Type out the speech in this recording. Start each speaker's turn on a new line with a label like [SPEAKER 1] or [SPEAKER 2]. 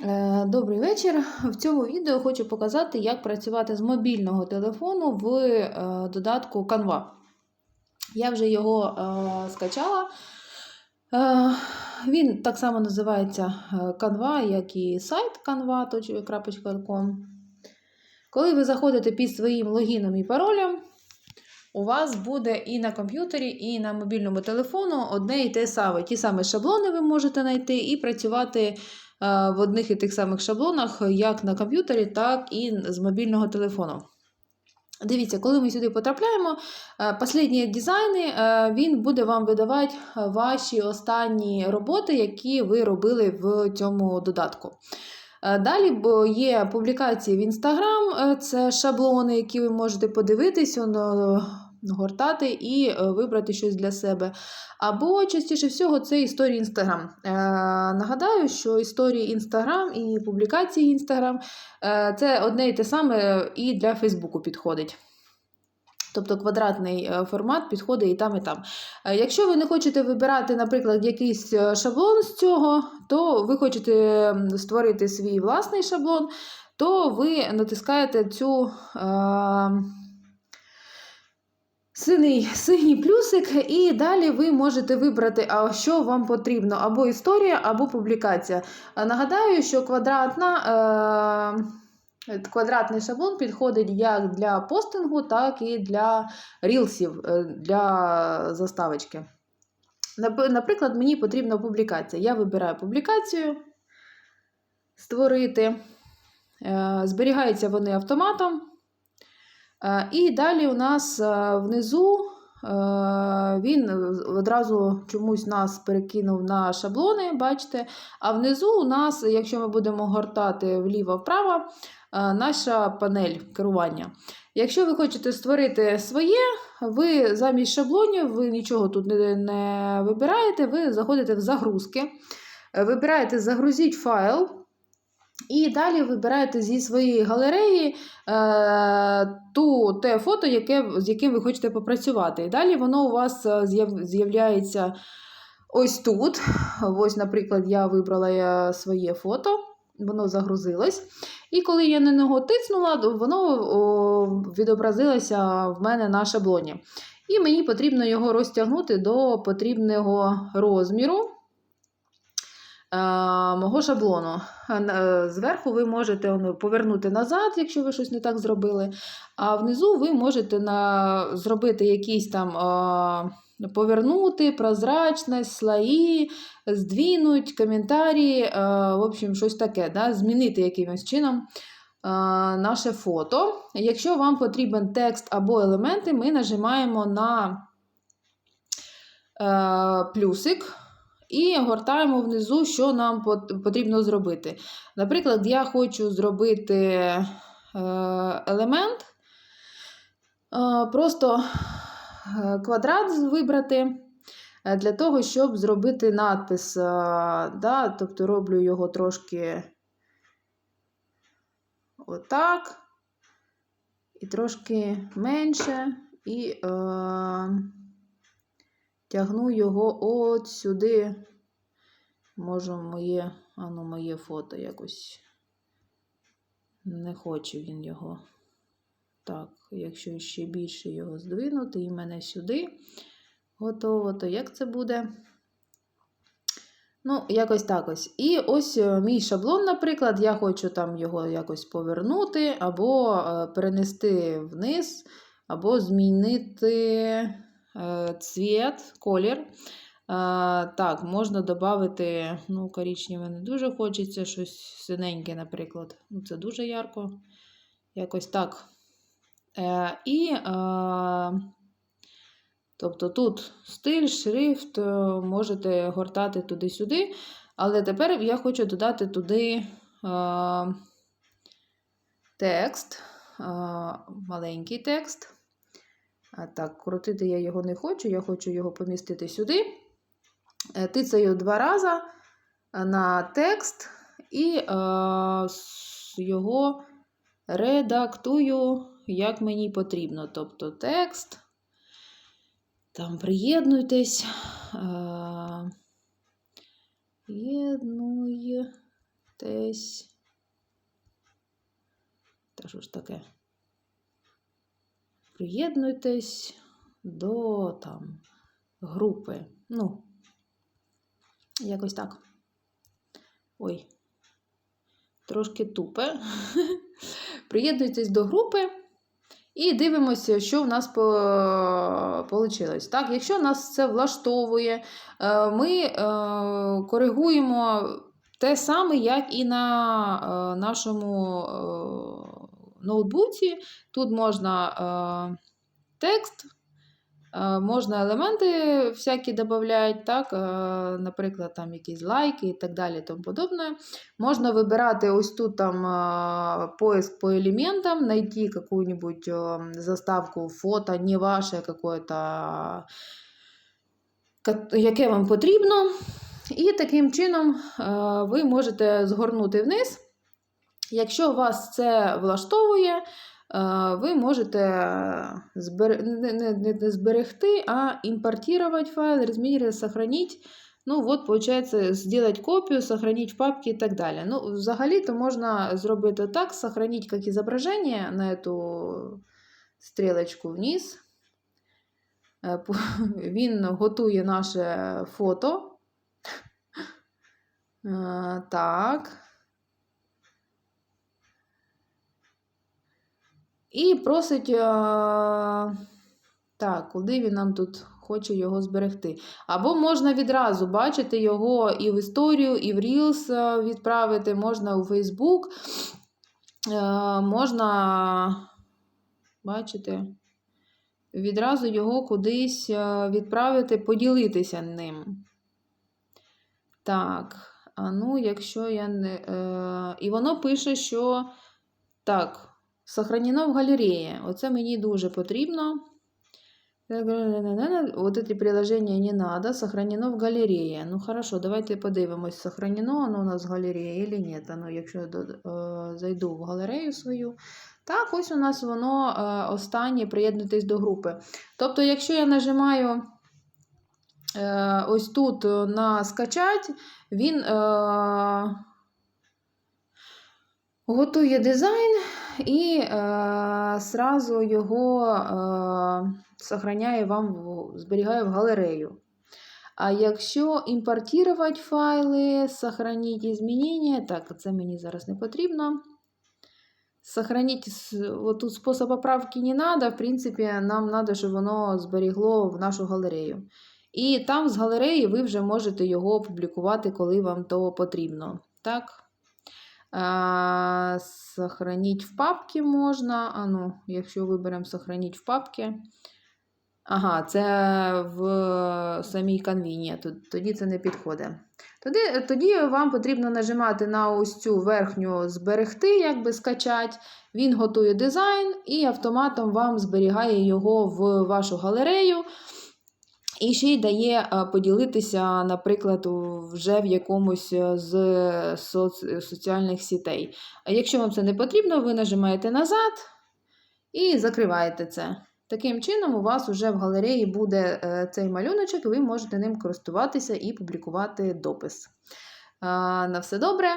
[SPEAKER 1] Е, Добрий вечір. В цьому відео хочу показати, як працювати з мобільного телефону в е, додатку Canva. Я вже його е, скачала. Він так само називається Canva, як і сайт canva.com. Коли ви заходите під своїм логіном і паролем, у вас буде і на комп'ютері, і на мобільному телефону одне і те саме. Ті самі шаблони ви можете знайти і працювати в одних і тих самих шаблонах, як на комп'ютері, так і з мобільного телефону. Дивіться, коли ми сюди потрапляємо, е, останні дизайни е, він буде вам видавати ваші останні роботи, які ви робили в цьому додатку. Е, Далі є публікації в Інстаграм, це шаблони, які ви можете подивитись, е, гортати і е, вибрати щось для себе. Або частіше всього це історії Інстаграм. Е, Нагадаю, що історії Інстаграм і публікації Інстаграм це одне і те саме і для Фейсбуку підходить. Тобто квадратний е, формат підходить і там, і там. Е, Якщо ви не хочете вибирати, наприклад, якийсь е, шаблон з цього, то ви хочете створити свій власний шаблон, то ви натискаєте цю е, синій, синій плюсик, і далі ви можете вибрати, а що вам потрібно, або історія, або публікація. Е, Нагадаю, що квадратна. Е, Квадратний шаблон підходить як для постингу, так і для рілсів, е, для заставочки. Наприклад, мені потрібна публікація. Я вибираю публікацію, створити. Е, Зберігаються вони автоматом. Е, І далі у нас е, внизу е, він одразу чомусь нас перекинув на шаблони, бачите. А внизу у нас, якщо ми будемо гортати вліво-вправо, наша панель керування. Якщо ви хочете створити своє, ви замість шаблонів, ви нічого тут не, не вибираєте, ви заходите в загрузки, вибираєте загрузіть файл. І далі вибираєте зі своєї галереї е, ту, те фото, яке, з яким ви хочете попрацювати. І далі воно у вас е, з'яв- з'являється ось тут. Ось, наприклад, я вибрала е, своє фото, воно загрузилось. І коли я на нього тиснула, воно о, відобразилося в мене на шаблоні. І мені потрібно його розтягнути до потрібного розміру мого шаблону. Е, Зверху ви можете ну, повернути назад, якщо ви щось не так зробили. А внизу ви можете на, зробити якісь там е, повернути, прозрачність, слої, здвинуть, коментарі, е, в общем, щось таке, да, змінити якимось чином е, наше фото. Якщо вам потрібен текст або елементи, ми нажимаємо на е, плюсик. І гортаємо внизу, що нам потрібно зробити. Наприклад, я хочу зробити е, елемент, е, просто е, квадрат вибрати для того, щоб зробити надпис. Да? Тобто роблю його трошки отак, і трошки менше, і е, тягну його от сюди. Можу моє, а ну, моє фото якось. Не хоче він його. Так, якщо ще більше його здвинути і мене сюди. Готово, то як це буде? Ну, якось так ось. І ось е, мій шаблон, наприклад, я хочу там його якось повернути, або е, перенести вниз, або змінити цвіт, колір. Так, можна додати, ну, коричневе не дуже хочеться, щось синеньке, наприклад. Ну, це дуже ярко. Якось так. І, тобто тут стиль, шрифт, можете гортати туди-сюди. Але тепер я хочу додати туди е, текст, е, маленький текст. А так, крутити я його не хочу, я хочу його помістити сюди. Е, Тицяю два рази на текст і е, його редактую, як мені потрібно. Тобто текст. Там приєднуйтесь. Е, Єднуйтесь. Приєднуйтесь. Та що ж таке? Приєднуйтесь до там групи. Ну, якось так. Ой, трошки тупе. Приєднуйтесь до групи і дивимося, що в нас вийшло. Так, якщо нас це влаштовує, е, ми е, коригуємо те саме, як і на е, нашому ноутбуці. Тут можна е, текст. Е, Можна елементи всякі додати, так, е, наприклад, там якісь лайки і так далі. Тому подобне. Можна вибирати ось тут там е, поиск по елементам, найти какую-нибудь е, заставку фото, не ваше какое-то, яке вам потрібно. І таким чином е, ви можете згорнути вниз. Якщо вас це влаштовує, е, ви можете збер... не, не, не- зберегти, а імпортувати файл, розмірити, сохранити. Ну, от, получается, сделать копію, сохранить в папці і так далі. Ну, взагалі-то можна зробити так, сохранить як зображення на эту стрілочку вниз. Е, Він готує наше фото. Е, Так. І просить, так, куди він нам тут хоче його зберегти. Або можна відразу бачити його і в історію, і в Reels відправити, можна у Facebook, можна бачите, відразу його кудись відправити, поділитися ним. Так, а ну, якщо я не. Е, і воно пише, що так. Сохранено в галереї. Оце мені дуже потрібно. Вот эти приложения не надо. Сохранено в галереї. Ну, хорошо, давайте подивимось, сохранено воно у нас в галереї чи ні. Ну, якщо я е, зайду в галерею свою. Так, ось у нас воно е, останнє приєднуйтесь до групи. Тобто, якщо я нажимаю е, ось тут на скачать, він готує дизайн і е, сразу його е, сохраняє вам, зберігає в галерею. А якщо імпортувати файли, сохраніть змінення, так, це мені зараз не потрібно. Сохранить, с- вот тут способ поправки не надо, в принципі, нам треба, щоб воно зберігло в нашу галерею. І там з галереї ви вже можете його опублікувати, коли вам то потрібно. Так? А, сохранить в папці можна. А ну, якщо виберемо сохранить в папці. Ага, це в самій канві. Тут- Тоді це не підходить. Тоді, тоді вам потрібно нажимати на ось цю верхню зберегти, якби скачати. Він готує дизайн і автоматом вам зберігає його в вашу галерею. І ще й дає е, поділитися, наприклад, вже в якомусь е, з соц- соціальних сітей. Якщо вам це не потрібно, ви нажимаєте назад і закриваєте це. Таким чином, у вас вже в галереї буде е, цей малюночок, і ви можете ним користуватися і публікувати допис. На все добре.